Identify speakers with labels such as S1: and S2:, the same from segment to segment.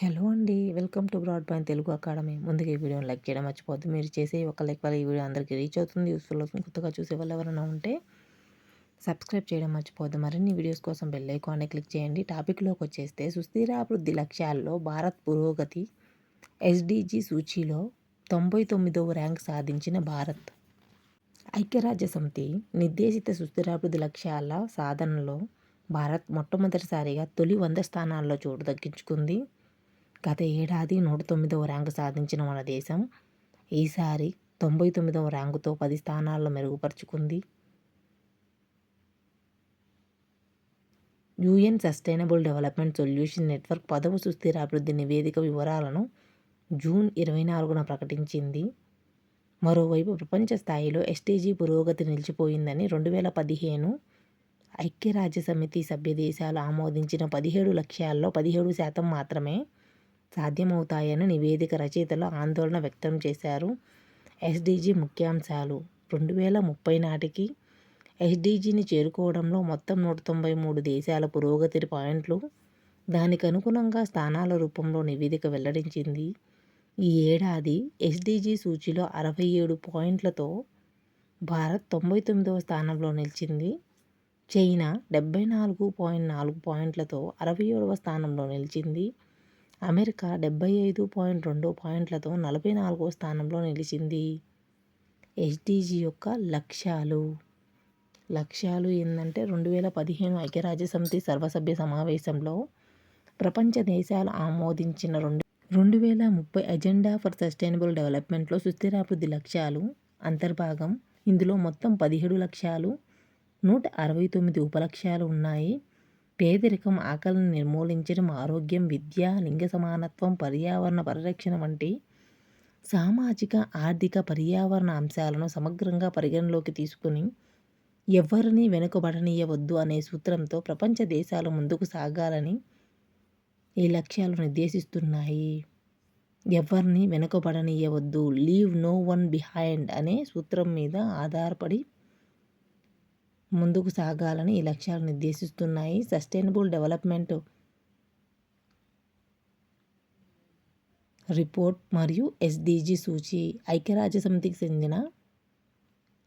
S1: Hello అండి. Welcome to Broad Point Telugu academy. ముందుగా ఈ వీడియోని లైక్ చేయడం మర్చిపోద్దు మీరు చేసే ఒక లైక్ వల్ల ఈ వీడియో అందరికీ రీచ్ అవుతుంది. యూస్ఫుల్ అవుతుంది. కొత్తగా చూసే వాళ్ళు ఎవరైనా ఉంటే సబ్స్క్రైబ్ చేయడం మర్చిపోద్దు మరిన్ని వీడియోస్ కోసం బెల్ ఐకాన్ని క్లిక్ చేయండి. టాపిక్లోకి వచ్చేస్తే సుస్థిరాభివృద్ధి లక్ష్యాల్లో భారత్ పురోగతి ఎస్డిజి సూచీలో తొంభై తొమ్మిదవ ర్యాంక్ సాధించిన భారత్. ఐక్యరాజ్య సమితి నిర్దేశిత సుస్థిరాభివృద్ధి లక్ష్యాల సాధనలో భారత్ మొట్టమొదటిసారిగా తొలి వంద స్థానాల్లో చోటు దక్కించుకుంది. గత ఏడాది నూట తొమ్మిదవ ర్యాంకు సాధించిన మన దేశం ఈసారి తొంభై తొమ్మిదవ ర్యాంకుతో పది స్థానాల్లో మెరుగుపరుచుకుంది. UN sustainable development solution network పదవ సుస్థిర అభివృద్ధి నివేదిక వివరాలను జూన్ ఇరవై నాలుగున ప్రకటించింది. మరోవైపు ప్రపంచ స్థాయిలో ఎస్టీజీ పురోగతి నిలిచిపోయిందని రెండు వేల పదిహేను ఐక్యరాజ్య సమితి సభ్య దేశాలు ఆమోదించిన పదిహేడు లక్ష్యాల్లో పదిహేడు శాతం మాత్రమే సాధ్యమవుతాయని నివేదిక రచయితలు ఆందోళన వ్యక్తం చేశారు. ఎస్డీజీ ముఖ్యాంశాలు. రెండు వేల ముప్పై నాటికి ఎస్డీజీని చేరుకోవడంలో మొత్తం నూట తొంభై మూడు దేశాల పురోగతి పాయింట్లు దానికి అనుగుణంగా స్థానాల రూపంలో నివేదిక వెల్లడించింది. ఈ ఏడాది ఎస్డీజీ సూచిలో అరవై ఏడు పాయింట్లతో భారత్ తొంభై తొమ్మిదవ స్థానంలో నిలిచింది. చైనా డెబ్బై నాలుగు పాయింట్ నాలుగు పాయింట్లతో అరవై ఏడవ స్థానంలో నిలిచింది. అమెరికా డెబ్బై ఐదు పాయింట్ రెండు పాయింట్లతో నలభై నాలుగో స్థానంలో నిలిచింది. హెచ్డిజి యొక్క లక్ష్యాలు. లక్ష్యాలు ఏంటంటే రెండు వేల పదిహేను ఐక్యరాజ్యసమితి సర్వసభ్య సమావేశంలో ప్రపంచ దేశాలు ఆమోదించిన రెండు రెండు వేల ముప్పై ఎజెండా ఫర్ సస్టైనబుల్ డెవలప్మెంట్లో సుస్థిరాభివృద్ధి లక్ష్యాలు. అంతర్భాగం ఇందులో మొత్తం పదిహేడు లక్ష్యాలు నూట అరవై తొమ్మిది ఉపలక్ష్యాలు ఉన్నాయి. పేదరికం ఆకలిని నిర్మూలించడం ఆరోగ్యం విద్య లింగ సమానత్వం పర్యావరణ పరిరక్షణ వంటి సామాజిక ఆర్థిక పర్యావరణ అంశాలను సమగ్రంగా పరిగణలోకి తీసుకుని ఎవరిని వెనుకబడనీయవద్దు అనే సూత్రంతో ప్రపంచ దేశాలు ముందుకు సాగాలని ఈ లక్ష్యాలు నిర్దేశిస్తున్నాయి. ఎవరిని వెనుకబడనీయవద్దు లీవ్ నో వన్ బిహైండ్ అనే సూత్రం మీద ఆధారపడి ముందుకు సాగాలని ఈ లక్ష్యాలు నిర్దేశిస్తున్నాయి. సస్టైనబుల్ డెవలప్మెంట్ రిపోర్ట్ మరియు ఎస్డిజి సూచి. ఐక్యరాజ్య సమితికి చెందిన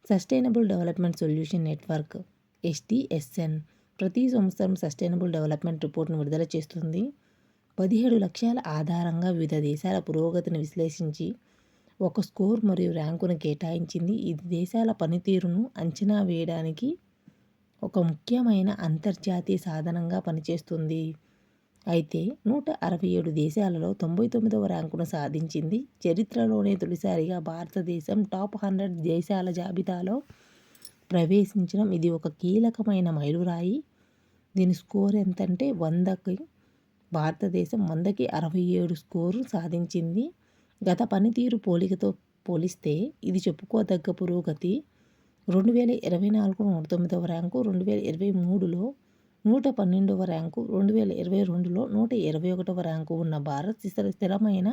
S1: sustainable development solution network SDSN ప్రతి సంవత్సరం సస్టైనబుల్ డెవలప్మెంట్ రిపోర్ట్ను విడుదల చేస్తుంది. పదిహేడు లక్ష్యాల ఆధారంగా వివిధ దేశాల పురోగతిని విశ్లేషించి ఒక స్కోర్ మరియు ర్యాంకును కేటాయించింది. ఇది దేశాల పనితీరును అంచనా వేయడానికి ఒక ముఖ్యమైన అంతర్జాతీయ సాధనంగా పనిచేస్తుంది. అయితే నూట అరవై ఏడు దేశాలలో తొంభై తొమ్మిదవ ర్యాంకును సాధించింది. చరిత్రలోనే తొలిసారిగా భారతదేశం టాప్ హండ్రెడ్ దేశాల జాబితాలో ప్రవేశించడం ఇది ఒక కీలకమైన మైలురాయి. దీని స్కోర్ ఎంతంటే వందకి భారతదేశం వందకి అరవై ఏడు స్కోరు సాధించింది. గత పనితీరు పోలికతో పోలిస్తే ఇది చెప్పుకోదగ్గ పురోగతి. రెండు వేల ఇరవై నాలుగు నూట తొమ్మిదవ ర్యాంకు రెండు వేల ఇరవై మూడులో నూట పన్నెండవ ర్యాంకు రెండు వేల ఇరవై రెండులో నూట ఇరవై ఒకటవ ర్యాంకు ఉన్న భారత్ స్థిరమైన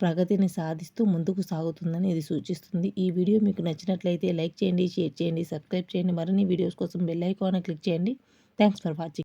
S1: ప్రగతిని సాధిస్తూ ముందుకు సాగుతుందని ఇది సూచిస్తుంది. ఈ వీడియో మీకు నచ్చినట్లయితే లైక్ చేయండి షేర్ చేయండి సబ్స్క్రైబ్ చేయండి. మరిన్ని వీడియోస్ కోసం బెల్ ఐకాన్ క్లిక్ చేయండి. Thanks for watching.